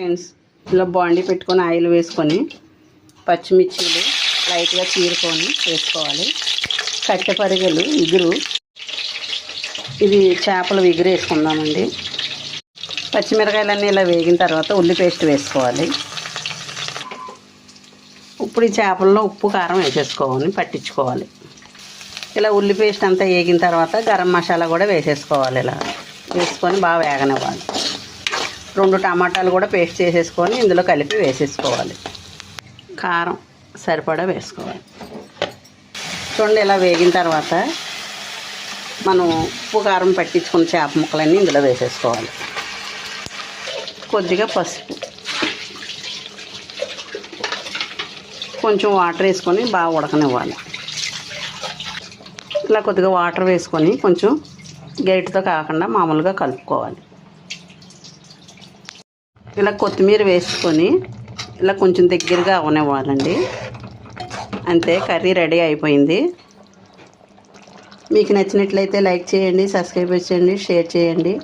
Friends ఇలా బాండీ పెట్టుకొని ఆయిల్ వేసుకొని పచ్చిమిర్చీలు లైట్గా చీరుకొని వేసుకోవాలి. కట్టెపరిగలు ఇగురు. ఇది చేపలు ఇగురు వేసుకుందామండి. పచ్చిమిరకాయలన్నీ ఇలా వేగిన తర్వాత ఉల్లి పేస్ట్ వేసుకోవాలి. ఇప్పుడు ఈ చేపల్లో ఉప్పు కారం వేసేసుకోవాలి పట్టించుకోవాలి. ఇలా ఉల్లి పేస్ట్ అంతా వేగిన తర్వాత గరం మసాలా కూడా వేసేసుకోవాలి ఇలా. వేసుకొని బాగా వేగనివ్వాలి. రెండు టమాటాలు కూడా పేస్ట్ చేసేసుకొని ఇందులో కలిపి వేసేసుకోవాలి. కారం సరిపడా వేసుకోవాలి. చూడండి ఇలా వేగిన తర్వాత మనం ఉప్పు కారం పట్టించుకున్న చేప ముక్కలన్నీ ఇందులో వేసేసుకోవాలి. కొద్దిగా పసుపు. కొంచెం వాటర్ వేసుకొని బాగా ఉడకనివ్వాలి. ఇలా కొద్దిగా వాటర్ వేసుకొని కొంచెం గరిటతో కాకుండా మామూలుగా కలుపుకోవాలి. ఇలా కొత్తిమీర వేసుకొని ఇలా కొంచెం దగ్గరగా అవనివ్వాలండి. అంతే కర్రీ రెడీ అయిపోయింది. మీకు నచ్చినట్లయితే లైక్ చేయండి సబ్స్క్రైబ్ చేయండి షేర్ చేయండి.